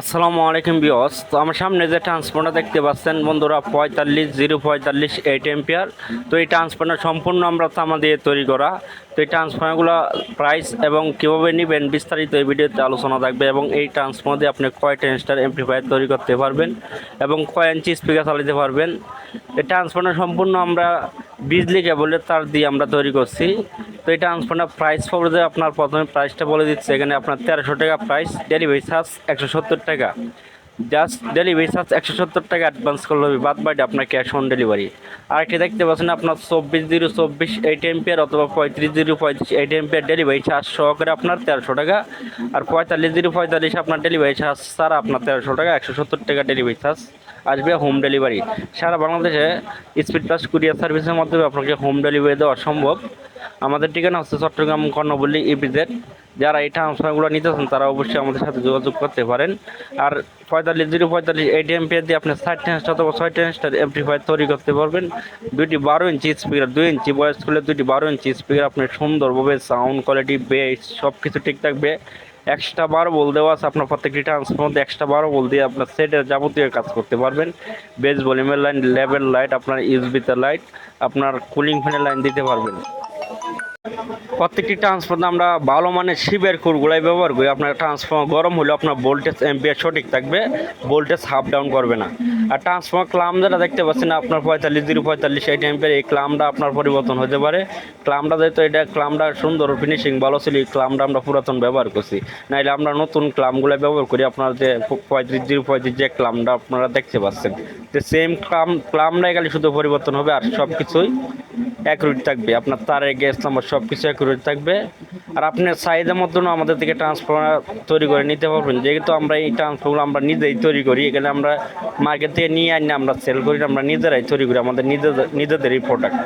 আসসালামু আলাইকুম বিয়স তো আমার সামনে যে ট্রান্সফর্মার দেখতে পাচ্ছেন, বন্ধুরা, পঁয়তাল্লিশ, জিরো পঁয়তাল্লিশ এইট এম্পিয়ার তো এই ট্রান্সফর্মার সম্পূর্ণ আমরা তামা দিয়ে তৈরি করা। তো এই ট্রান্সফর্মারগুলো প্রাইস এবং কীভাবে নেবেন বিস্তারিত এই ভিডিওতে আলোচনা থাকবে এবং এই ট্রান্সফর্মার দিয়ে আপনি কয় টেনস্টার এমপ্লিফায়ার তৈরি করতে পারবেন এবং কয় ইঞ্চি স্পিকার চালাতে পারবেন। এই ট্রান্সফর্মার সম্পূর্ণ আমরা বিজলি কেবলের তার দিয়ে আমরা তৈরি করছি। তো এই ট্রান্সফর্মার প্রাইস পড়বে আপনার প্রথমে প্রাইসটা বলে দিচ্ছে। এখানে আপনার তেরোশো টাকা প্রাইস ডেলিভারি চার্জ একশো সত্তর টাকা। জাস্ট ডেলিভারি চার্জ একশো সত্তর টাকা অ্যাডভান্স করলে হবে। বাদ বাকি আপনার ক্যাশ অন ডেলিভারি আরেকটি দেখতে পাচ্ছেন, আপনার চব্বিশ জিরো চব্বিশ এইট এম্পিয়ার অথবা পঁয়ত্রিশ জিরো পঁয়ত্রিশ এইট এম্পিয়ার ডেলিভারি চার্জ সহকারে আপনার তেরোশো টাকা। আর পঁয়তাল্লিশ জিরো পঁয়তাল্লিশ আপনার ডেলিভারি চার্জ ছাড়া আপনার তেরোশো টাকা, একশো সত্তর টাকা ডেলিভারি চার্জ আসবে হোম ডেলিভারি সারা বাংলাদেশে স্পিড প্লাস কুরিয়ার সার্ভিসের মাধ্যমে আপনাকে হোম ডেলিভারি দেওয়া সম্ভব। আমাদের ঠিকানা হচ্ছে চট্টগ্রাম কর্ণবল্লী ইপিজেড যারা এই ট্রান্সফারগুলো নিতেছেন, তারা অবশ্যই আমাদের সাথে যোগাযোগ করতে পারেন। আর পঁয়তাল্লিশ জিরো পঁয়তাল্লিশ এইট এমপিয়ার দিয়ে আপনি ষাট টেন্সটা অথবা ছয় টেন্সটার এমপ্লিফায়ার তৈরি করতে পারবেন, দুইটি বারো ইঞ্চি স্পিকার দুই ইঞ্চি বয়স করলে দুইটি বারো ইঞ্চি স্পিকার আপনি সুন্দরভাবে সাউন্ড কোয়ালিটি বেস সব কিছু ঠিক থাকবে। এক্সট্রা বারো বল দেওয়া আছে আপনার প্রত্যেকটি ট্রান্সফার মধ্যে। এক্সট্রা বারো বল দিয়ে আপনার সেটের যাবতীয় কাজ করতে পারবেন। বেস ভলিউমের লাইন লেভেল লাইট আপনার ইউজবিতে লাইট আপনার কুলিং ফ্যানের লাইন দিতে পারবেন। Thank you. প্রত্যেকটি ট্রান্সফর্মার আমরা ভালো মানের শিবের কুরগুলাই ব্যবহার করি। আপনার ট্রান্সফর্মার গরম হলে আপনার ভোল্টেজ এম্পিয়ার সঠিক থাকবে ভোল্টেজ হাফ ডাউন করবে না। আর ট্রান্সফর্মার ক্লাম যেটা দেখতে পাচ্ছেন, আপনার পঁয়তাল্লিশ, জিরো পঁয়তাল্লিশ এইট এম্পিয়ার এই ক্লামটা আপনার পরিবর্তন হতে পারে। ক্লামটা যেহেতু এটা ক্লামটা সুন্দর ফিনিশিং ভালো ছিল, এই ক্লামটা আমরা পুরাতন ব্যবহার করছি। নাইলে আমরা নতুন ক্লামগুলো ব্যবহার করি, আপনার যে পঁয়ত্রিশ, জিরো পঁয়ত্রিশ যে ক্লামটা আপনারা দেখতে পাচ্ছেন। যে সেম ক্লাম, ক্লামটাই খালি শুধু পরিবর্তন হবে আর সব কিছুই অ্যাকুরেট থাকবে। আপনার তারের গ্যাস নাম্বার সব কিছু অ্যাকুরেট থাকবে। আর আপনার চাহিদা মতন আমাদের থেকে ট্রান্সফর্মার তৈরি করে নিতে পারবেন। যেহেতু আমরা এই ট্রান্সফর্মার আমরা নিজেই তৈরি করি, এখানে আমরা মার্কেট থেকে নিয়ে আনি আমরা সেল করি, আমরা নিজেরাই তৈরি করি, আমাদের নিজেদের, নিজেদেরই প্রোডাক্ট